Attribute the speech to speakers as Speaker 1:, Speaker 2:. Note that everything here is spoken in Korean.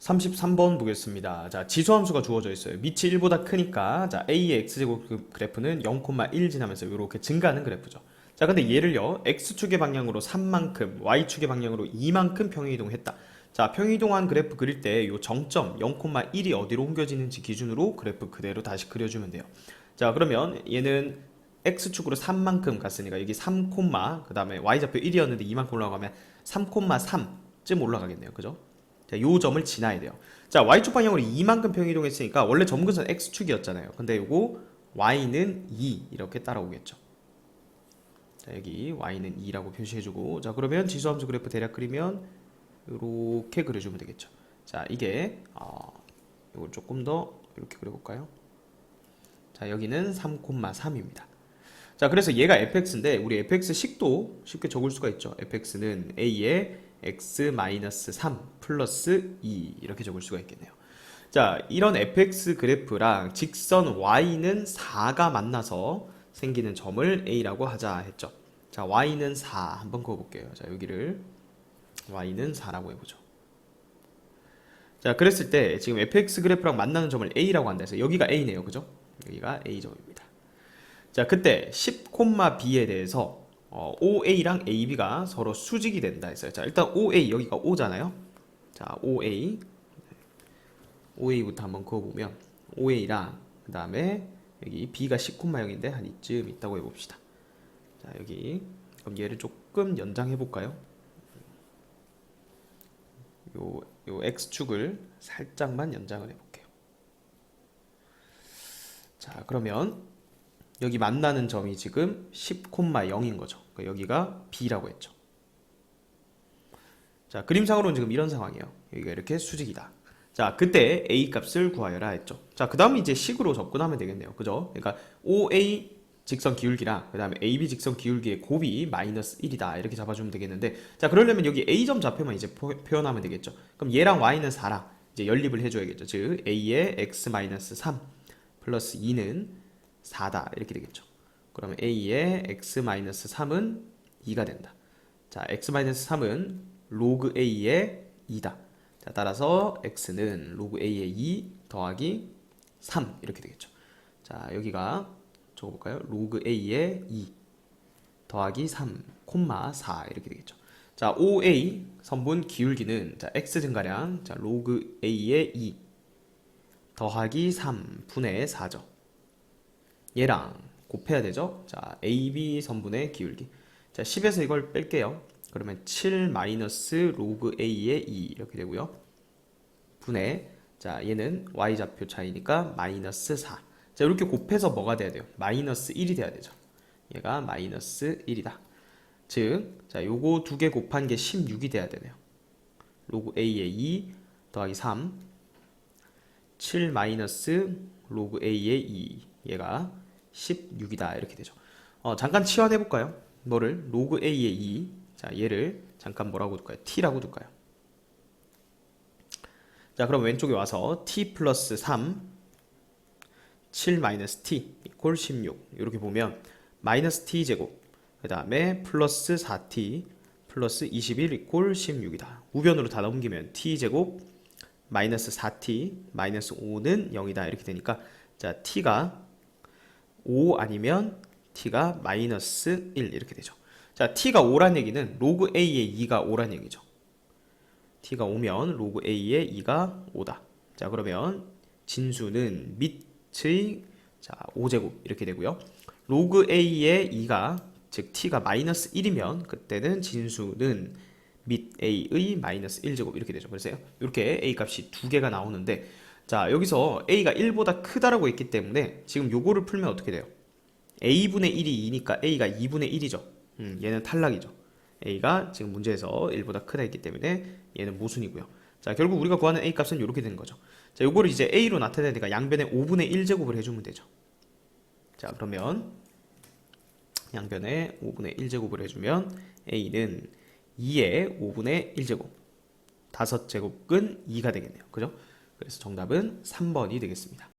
Speaker 1: 33번 보겠습니다. 자, 지수함수가 주어져 있어요. 밑이 1보다 크니까 자, a의 x제곱 그 그래프는 0,1 지나면서 이렇게 증가하는 그래프죠. 자, 근데 얘를요. x축의 방향으로 3만큼, y축의 방향으로 2만큼 평행이동했다. 자, 평행이동한 그래프 그릴 때이 정점 0,1이 어디로 옮겨지는지 기준으로 그래프 그대로 다시 그려주면 돼요. 자, 그러면 얘는 x축으로 3만큼 갔으니까 여기 3, 그 다음에 y좌표 1이었는데 2만큼 올라가면 3,3쯤 올라가겠네요. 그죠? 자, 요 점을 지나야 돼요. 자, y축 방향으로 2만큼 평이동했으니까 원래 점근선 x축이었잖아요. 근데 요거 y는 2 이렇게 따라오겠죠. 자, 여기 y는 2라고 표시해주고 자, 그러면 지수함수 그래프 대략 그리면 이렇게 그려주면 되겠죠. 자, 이게 어, 이걸 조금 더 이렇게 그려볼까요? 자, 여기는 3,3입니다. 자, 그래서 얘가 fx인데 우리 fx 식도 쉽게 적을 수가 있죠. fx는 a의 x-3 플러스 2 이렇게 적을 수가 있겠네요. 자, 이런 fx 그래프랑 직선 y는 4가 만나서 생기는 점을 a라고 하자 했죠. 자, y는 4 한번 그어볼게요. 자, 여기를 y는 4라고 해보죠. 자, 그랬을 때 지금 fx 그래프랑 만나는 점을 a라고 한다 해서 여기가 a네요. 그죠? 여기가 a점입니다. 자, 그때 10, b에 대해서 어, OA랑 AB가 서로 수직이 된다 했어요. 자, 일단 OA 여기가 O잖아요. 자, OA OA부터 한번 그어보면 OA랑 그 다음에 여기 B가 10,0인데 한 이쯤 있다고 해봅시다. 자, 여기 그럼 얘를 조금 연장해 볼까요? 요, 요 X축을 살짝만 연장을 해볼게요. 자, 그러면 여기 만나는 점이 지금 10,0인 거죠. 그러니까 여기가 B라고 했죠. 자, 그림상으로는 지금 이런 상황이에요. 여기가 이렇게 수직이다. 자, 그때 A 값을 구하여라 했죠. 자, 그 다음 이제 식으로 접근하면 되겠네요. 그죠? 그러니까 OA 직선 기울기랑 그 다음에 AB 직선 기울기의 곱이 마이너스 1이다. 이렇게 잡아주면 되겠는데 자, 그러려면 여기 A점 좌표만 이제 포, 표현하면 되겠죠. 그럼 얘랑 Y는 4랑 이제 연립을 해줘야겠죠. 즉, A의 X-3 플러스 2는 4다 이렇게 되겠죠. 그러면 a의 x-3은 2가 된다. 자, x-3은 로그 a의 2다. 자, 따라서 x는 로그 a의 2 더하기 3 이렇게 되겠죠. 자, 여기가 적어볼까요? 로그 a의 2 더하기 3 콤마 4 이렇게 되겠죠. 자, OA 선분 기울기는 자, x 증가량 자, 로그 a의 2 더하기 3 분의 4죠. 얘랑 곱해야 되죠. 자, AB 선분의 기울기. 자, 10에서 이걸 뺄게요. 그러면 7 마이너스 로그 A의 2 이렇게 되고요. 분의 자, 얘는 Y 좌표 차이니까 마이너스 4. 자, 이렇게 곱해서 뭐가 돼야 돼요? 마이너스 1이 돼야 되죠. 얘가 마이너스 1이다. 즉, 자, 요거 두 개 곱한 게 16이 돼야 되네요. 로그 A의 2 더하기 3 7 마이너스 로그 A의 2 얘가 16이다 이렇게 되죠. 어, 잠깐 치환해 볼까요? 뭐를 로그 a의 2. 자, 얘를 잠깐 뭐라고 둘까요? t라고 둘까요? 자, 그럼 왼쪽에 와서 t 플러스 3 7 마이너스 t 이퀄 16 이렇게 보면 마이너스 t 제곱 그 다음에 플러스 4t 플러스 21 이퀄 16이다. 우변으로 다 넘기면 t 제곱 마이너스 4t 마이너스 5는 0이다 이렇게 되니까 자 t가 5 아니면 t가 마이너스 1 이렇게 되죠. 자, t가 5란 얘기는 로그 a의 2가 5란 얘기죠. t가 5면 로그 a의 2가 5다. 자, 그러면 진수는 밑의 자, 5제곱 이렇게 되고요. 로그 a의 2가 즉 t가 마이너스 1이면 그때는 진수는 밑 a의 마이너스 1제곱 이렇게 되죠. 그래서 이렇게 a 값이 두 개가 나오는데 자, 여기서 a가 1보다 크다라고 했기 때문에 지금 요거를 풀면 어떻게 돼요? a분의 1이 2니까 a가 2분의 1이죠. 음, 얘는 탈락이죠. a가 지금 문제에서 1보다 크다 했기 때문에 얘는 모순이고요. 자, 결국 우리가 구하는 a 값은 이렇게 되는 거죠. 자, 요거를 이제 a로 나타내니까 양변에 5분의 1제곱을 해주면 되죠. 자, 그러면 양변에 5분의 1제곱을 해주면 a는 2의 5분의 1제곱 5제곱근 2가 되겠네요. 그죠? 그래서 정답은 3번이 되겠습니다.